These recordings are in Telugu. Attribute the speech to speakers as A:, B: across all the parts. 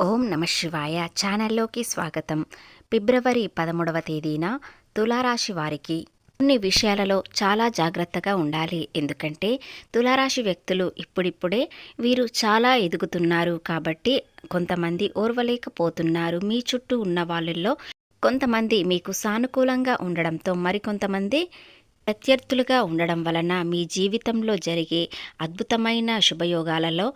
A: ఓం నమ శివాయ ఛానల్లోకి స్వాగతం. ఫిబ్రవరి పదమూడవ తేదీన తులారాశి వారికి కొన్ని విషయాలలో చాలా జాగ్రత్తగా ఉండాలి. ఎందుకంటే తులారాశి వ్యక్తులు ఇప్పుడిప్పుడే వీరు చాలా ఎదుగుతున్నారు. కాబట్టి కొంతమంది ఓర్వలేకపోతున్నారు. మీ చుట్టూ ఉన్న వాళ్ళల్లో కొంతమంది మీకు సానుకూలంగా ఉండడంతో మరికొంతమంది ప్రత్యర్థులుగా ఉండడం వలన మీ జీవితంలో జరిగే అద్భుతమైన శుభయోగాలలో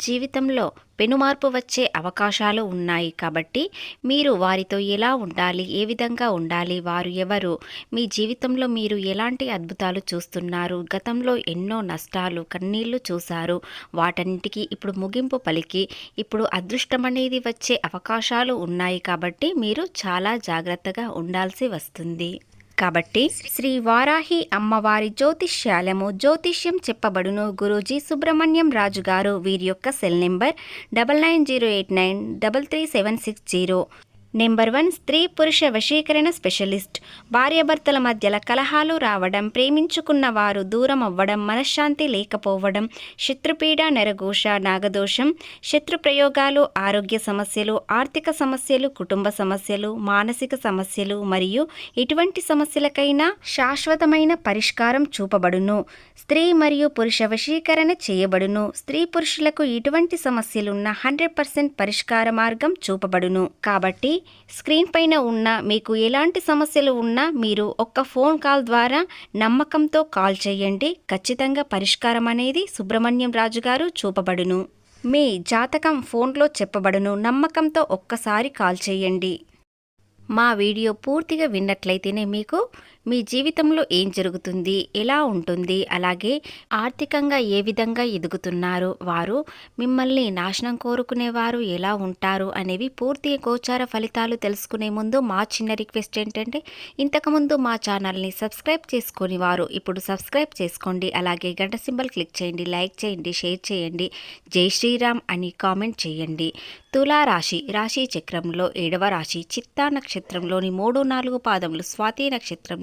A: జీవితంలో పెనుమార్పు వచ్చే అవకాశాలు ఉన్నాయి కాబట్టి మీరు వారితో ఎలా ఉండాలి ఏ విధంగా ఉండాలి వారు ఎవరు మీ జీవితంలో మీరు ఎలాంటి అద్భుతాలు చూస్తున్నారు గతంలో ఎన్నో నష్టాలు కన్నీళ్ళు చూశారు వాటన్నిటికీ ఇప్పుడు ముగింపు పలికి ఇప్పుడు అదృష్టం అనేది వచ్చే అవకాశాలు ఉన్నాయి కాబట్టి మీరు చాలా జాగ్రత్తగా ఉండాల్సి వస్తుంది. కాబట్టి శ్రీ వారాహి అమ్మవారి జ్యోతిష్యాలము జ్యోతిష్యం చెప్పబడును గురూజీ సుబ్రహ్మణ్యం రాజు గారు వీరి యొక్క cell number double nine zero eight nine double three seven six zero. Number one స్త్రీ పురుష వశీకరణ స్పెషలిస్ట్. భార్యాభర్తల మధ్యల కలహాలు రావడం ప్రేమించుకున్న వారు దూరం అవ్వడం మనశ్శాంతి లేకపోవడం శత్రుపీడ నరఘోష నాగదోషం శత్రు ప్రయోగాలు ఆరోగ్య సమస్యలు ఆర్థిక సమస్యలు కుటుంబ సమస్యలు మానసిక సమస్యలు మరియు ఎటువంటి సమస్యలకైనా శాశ్వతమైన పరిష్కారం చూపబడును. స్త్రీ మరియు పురుష వశీకరణ చేయబడును. స్త్రీ పురుషులకు ఇటువంటి సమస్యలున్న హండ్రెడ్ పర్సెంట్ పరిష్కార మార్గం చూపబడును. కాబట్టి స్క్రీన్ పైన ఉన్న మీకు ఎలాంటి సమస్యలు ఉన్నా మీరు ఒక్క ఫోన్ కాల్ ద్వారా నమ్మకంతో కాల్ చేయండి. ఖచ్చితంగా పరిష్కారం అనేది సుబ్రహ్మణ్యం రాజు గారు చూపబడును. మీ జాతకం ఫోన్లో చెప్పబడును. నమ్మకంతో ఒక్కసారి కాల్ చేయండి. మా వీడియో పూర్తిగా విన్నట్లయితేనే మీకు మీ జీవితంలో ఏం జరుగుతుంది ఎలా ఉంటుంది అలాగే ఆర్థికంగా ఏ విధంగా ఎదుగుతున్నారు వారు మిమ్మల్ని నాశనం కోరుకునేవారు ఎలా ఉంటారు అనేవి పూర్తి గోచార ఫలితాలు తెలుసుకునే ముందు మా చిన్న రిక్వెస్ట్ ఏంటంటే ఇంతకుముందు మా ఛానల్ని సబ్స్క్రైబ్ చేసుకుని వారు ఇప్పుడు సబ్స్క్రైబ్ చేసుకోండి అలాగే గంట సింబల్ క్లిక్ చేయండి లైక్ చేయండి షేర్ చేయండి జై శ్రీరామ్ అని కామెంట్ చేయండి. తులా రాశి రాశి చక్రంలో ఏడవ రాశి చిత్తా నక్షత్రంలోని మూడు నాలుగు పాదములు స్వాతి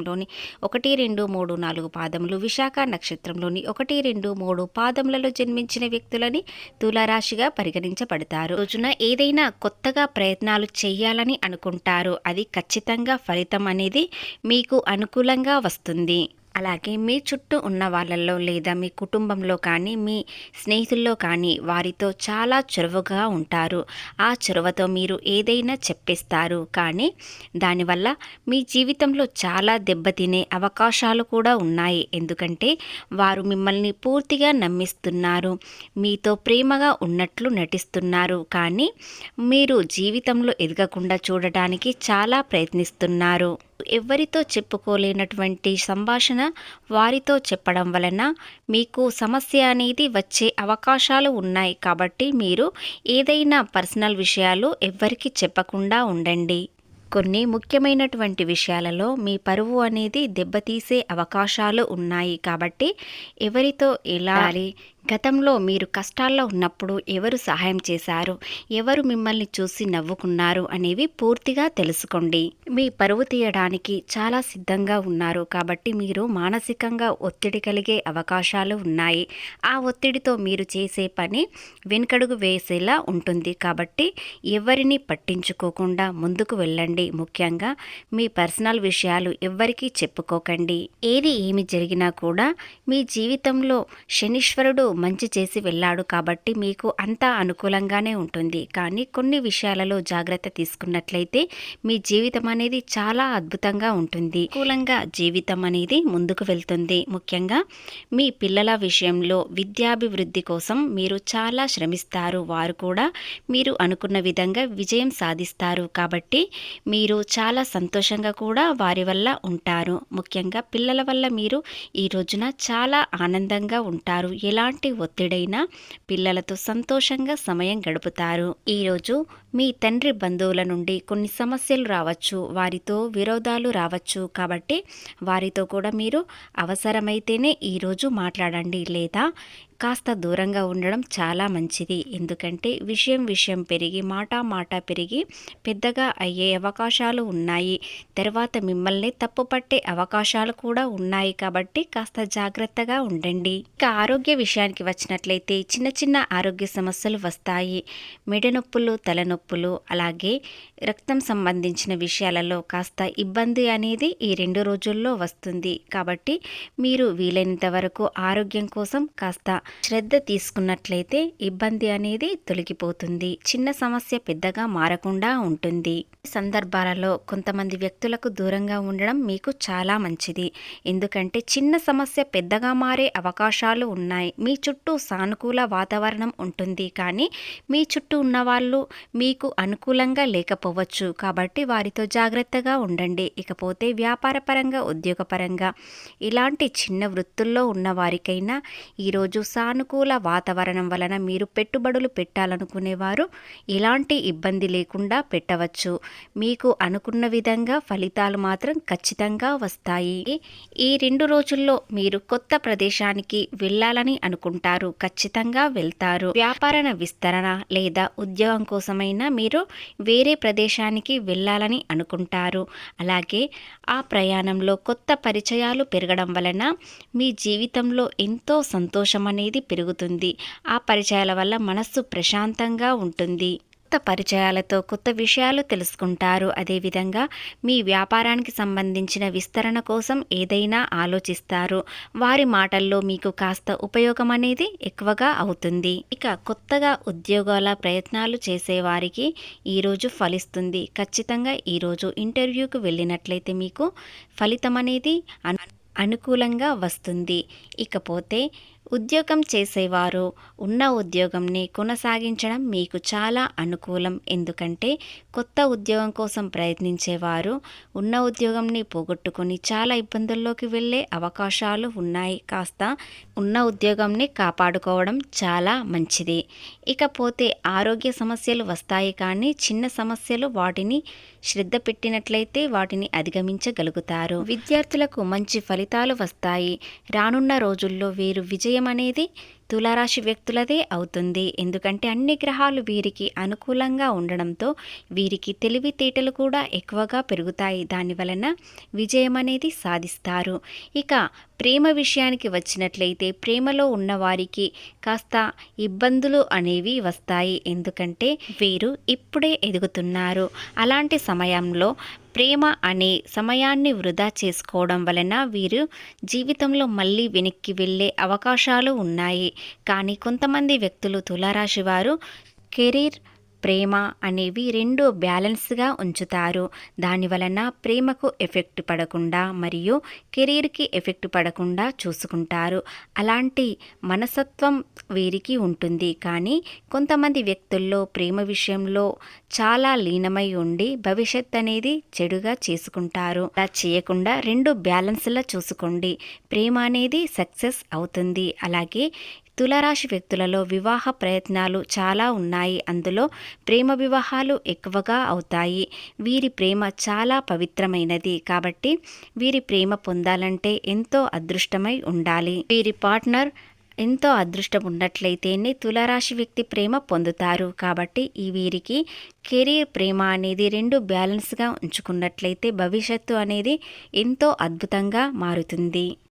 A: నక్షత్రంలోని ఒకటి రెండు మూడు నాలుగు పాదములు విశాఖ నక్షత్రంలోని ఒకటి రెండు మూడు పాదములలో జన్మించిన వ్యక్తులని తులారాశిగా పరిగణించబడతారు. రోజున ఏదైనా కొత్తగా ప్రయత్నాలు చేయాలని అనుకుంటారు. అది ఖచ్చితంగా ఫలితం అనేది మీకు అనుకూలంగా వస్తుంది. అలాగే మీ చుట్టూ ఉన్న వాళ్ళల్లో లేదా మీ కుటుంబంలో కానీ మీ స్నేహితుల్లో కానీ వారితో చాలా చొరవగా ఉంటారు. ఆ చొరవతో మీరు ఏదైనా చెప్పేస్తారు. కానీ దానివల్ల మీ జీవితంలో చాలా దెబ్బతినే అవకాశాలు కూడా ఉన్నాయి. ఎందుకంటే వారు మిమ్మల్ని పూర్తిగా నమ్మిస్తున్నారు. మీతో ప్రేమగా ఉన్నట్లు నటిస్తున్నారు. కానీ మీరు జీవితంలో ఎదగకుండా చూడటానికి చాలా ప్రయత్నిస్తున్నారు. ఎవరితో చెప్పుకోలేనటువంటి సంభాషణ వారితో చెప్పడం వలన మీకు సమస్య అనేది వచ్చే అవకాశాలు ఉన్నాయి కాబట్టి మీరు ఏదైనా పర్సనల్ విషయాలు ఎవ్వరికి చెప్పకుండా ఉండండి. కొన్ని ముఖ్యమైనటువంటి విషయాలలో మీ పరువు అనేది దెబ్బతీసే అవకాశాలు ఉన్నాయి కాబట్టి ఎవరితో ఎలా గతంలో మీరు కష్టాల్లో ఉన్నప్పుడు ఎవరు సహాయం చేశారు? ఎవరు మిమ్మల్ని చూసి నవ్వుకున్నారు అనేవి పూర్తిగా తెలుసుకోండి. మీ పరువు తీయడానికి చాలా సిద్ధంగా ఉన్నారు కాబట్టి మీరు మానసికంగా ఒత్తిడి కలిగే అవకాశాలు ఉన్నాయి. ఆ ఒత్తిడితో మీరు చేసే పని వెనుకడుగు వేసేలా ఉంటుంది కాబట్టి ఎవరిని పట్టించుకోకుండా ముందుకు వెళ్ళండి. ముఖ్యంగా మీ పర్సనల్ విషయాలు ఎవ్వరికీ చెప్పుకోకండి. ఏది ఏమి జరిగినా కూడా మీ జీవితంలో శనీశ్వరుడు మంచి చేసి వెళ్ళాడు కాబట్టి మీకు అంతా అనుకూలంగానే ఉంటుంది. కానీ కొన్ని విషయాలలో జాగ్రత్త తీసుకున్నట్లయితే మీ జీవితం అనేది చాలా అద్భుతంగా ఉంటుంది. అనుకూలంగా జీవితం అనేది ముందుకు వెళ్తుంది. ముఖ్యంగా మీ పిల్లల విషయంలో విద్యాభివృద్ధి కోసం మీరు చాలా శ్రమిస్తారు. వారు కూడా మీరు అనుకున్న విధంగా విజయం సాధిస్తారు. కాబట్టి మీరు చాలా సంతోషంగా కూడా వారి వల్ల ఉంటారు. ముఖ్యంగా పిల్లల వల్ల మీరు ఈ రోజున చాలా ఆనందంగా ఉంటారు. ఎలాంటి ఎలాంటి ఒత్తిడైనా పిల్లలతో సంతోషంగా సమయం గడుపుతారు. ఈరోజు మీ తండ్రి బంధువుల నుండి కొన్ని సమస్యలు రావచ్చు. వారితో విరోధాలు రావచ్చు. కాబట్టి వారితో కూడా మీరు అవసరమైతేనే ఈరోజు మాట్లాడండి. లేదా కాస్త దూరంగా ఉండడం చాలా మంచిది. ఎందుకంటే విషయం విషయం పెరిగి మాట మాట పెరిగి పెద్దగా అయ్యే అవకాశాలు ఉన్నాయి. తర్వాత మిమ్మల్ని తప్పుపట్టే అవకాశాలు కూడా ఉన్నాయి కాబట్టి కాస్త జాగ్రత్తగా ఉండండి. ఇక ఆరోగ్య విషయానికి వచ్చినట్లయితే చిన్న చిన్న ఆరోగ్య సమస్యలు వస్తాయి. మెడ నొప్పులు తలనొప్పులు అలాగే రక్తం సంబంధించిన విషయాలలో కాస్త ఇబ్బంది అనేది ఈ రెండు రోజుల్లో వస్తుంది. కాబట్టి మీరు వీలైనంత వరకు ఆరోగ్యం కోసం కాస్త శ్రద్ధ తీసుకున్నట్లయితే ఇబ్బంది అనేది తొలగిపోతుంది. చిన్న సమస్య పెద్దగా మారకుండా ఉంటుంది. సందర్భాలలో కొంతమంది వ్యక్తులకు దూరంగా ఉండడం మీకు చాలా మంచిది. ఎందుకంటే చిన్న సమస్య పెద్దగా మారే అవకాశాలు ఉన్నాయి. మీ చుట్టూ సానుకూల వాతావరణం ఉంటుంది కానీ మీ చుట్టూ ఉన్నవాళ్ళు మీకు అనుకూలంగా లేకపోవచ్చు. కాబట్టి వారితో జాగ్రత్తగా ఉండండి. ఇకపోతే వ్యాపారపరంగా ఉద్యోగపరంగా ఇలాంటి చిన్న వృత్తుల్లో ఉన్న వారికైనా ఈరోజు సానుకూల వాతావరణం వలన మీరు పెట్టుబడులు పెట్టాలనుకునేవారు ఎలాంటి ఇబ్బంది లేకుండా పెట్టవచ్చు. మీకు అనుకున్న విధంగా ఫలితాలు మాత్రం ఖచ్చితంగా వస్తాయి. ఈ రెండు రోజుల్లో మీరు కొత్త ప్రదేశానికి వెళ్ళాలని అనుకుంటారు. ఖచ్చితంగా వెళ్తారు. వ్యాపారణ విస్తరణ లేదా ఉద్యోగం కోసమైనా మీరు వేరే ప్రదేశానికి వెళ్ళాలని అనుకుంటారు. అలాగే ఆ ప్రయాణంలో కొత్త పరిచయాలు పెరగడం వలన మీ జీవితంలో ఎంతో సంతోషం అనేది పెరుగుతుంది. ఆ పరిచయాల వల్ల మనస్సు ప్రశాంతంగా ఉంటుంది. కొత్త పరిచయాలతో కొత్త విషయాలు తెలుసుకుంటారు. అదేవిధంగా మీ వ్యాపారానికి సంబంధించిన విస్తరణ కోసం ఏదైనా ఆలోచిస్తారు. వారి మాటల్లో మీకు కాస్త ఉపయోగం అనేది ఎక్కువగా అవుతుంది. ఇక కొత్తగా ఉద్యోగాల ప్రయత్నాలు చేసేవారికి ఈరోజు ఫలిస్తుంది. ఖచ్చితంగా ఈరోజు ఇంటర్వ్యూకి వెళ్ళినట్లయితే మీకు ఫలితం అనేది అనుకూలంగా వస్తుంది. ఇకపోతే ఉద్యోగం చేసేవారు. ఉన్న ఉద్యోగంని కొనసాగించడం మీకు చాలా అనుకూలం. ఎందుకంటే కొత్త ఉద్యోగం కోసం ప్రయత్నించేవారు ఉన్న ఉద్యోగంని పోగొట్టుకొని చాలా ఇబ్బందుల్లోకి వెళ్ళే అవకాశాలు ఉన్నాయి. కాస్త ఉన్న ఉద్యోగంని కాపాడుకోవడం చాలా మంచిది. ఇకపోతే ఆరోగ్య సమస్యలు వస్తాయి కానీ చిన్న సమస్యలు వాటిని శ్రద్ధ పెట్టినట్లయితే వాటిని అధిగమించగలుగుతారు. విద్యార్థులకు మంచి ఫలితాలు వస్తాయి. రానున్న రోజుల్లో వీరు విజయం అనేది తులారాశి వ్యక్తులదే అవుతుంది. ఎందుకంటే అన్ని గ్రహాలు వీరికి అనుకూలంగా ఉండడంతో వీరికి తెలివితేటలు కూడా ఎక్కువగా పెరుగుతాయి. దాని వలన విజయం అనేది సాధిస్తారు. ఇక ప్రేమ విషయానికి వచ్చినట్లయితే ప్రేమలో ఉన్నవారికి కాస్త ఇబ్బందులు అనేవి వస్తాయి. ఎందుకంటే వీరు ఇప్పుడే ఎదుగుతున్నారు. అలాంటి సమయంలో ప్రేమ అనే సమయాన్ని వృధా చేసుకోవడం వలన వీరు జీవితంలో మళ్ళీ వెనక్కి వెళ్ళే అవకాశాలు ఉన్నాయి. కానీ కొంతమంది వ్యక్తులు తులారాశి వారు కెరీర్ ప్రేమ అనేవి రెండు బ్యాలెన్స్గా ఉంచుతారు. దాని వలన ప్రేమకు ఎఫెక్ట్ పడకుండా మరియు కెరీర్కి ఎఫెక్ట్ పడకుండా చూసుకుంటారు. అలాంటి మనసత్వం వీరికి ఉంటుంది. కానీ కొంతమంది వ్యక్తుల్లో ప్రేమ విషయంలో చాలా లీనమై ఉండి భవిష్యత్ అనేది చెడుగా చేసుకుంటారు. అలా చేయకుండా రెండు బ్యాలెన్స్లా చూసుకోండి. ప్రేమ అనేది సక్సెస్ అవుతుంది. అలాగే తులరాశి వ్యక్తులలో వివాహ ప్రయత్నాలు చాలా ఉన్నాయి. అందులో ప్రేమ వివాహాలు ఎక్కువగా అవుతాయి. వీరి ప్రేమ చాలా పవిత్రమైనది. కాబట్టి వీరి ప్రేమ పొందాలంటే ఎంతో అదృష్టమై ఉండాలి. వీరి పార్ట్నర్ ఎంతో అదృష్టం ఉన్నట్లయితేనే తులారాశి వ్యక్తి ప్రేమ పొందుతారు. కాబట్టి ఈ వీరికి కెరీర్ ప్రేమ అనేది రెండు బ్యాలెన్స్గా ఉంచుకున్నట్లయితే భవిష్యత్తు అనేది ఎంతో అద్భుతంగా మారుతుంది.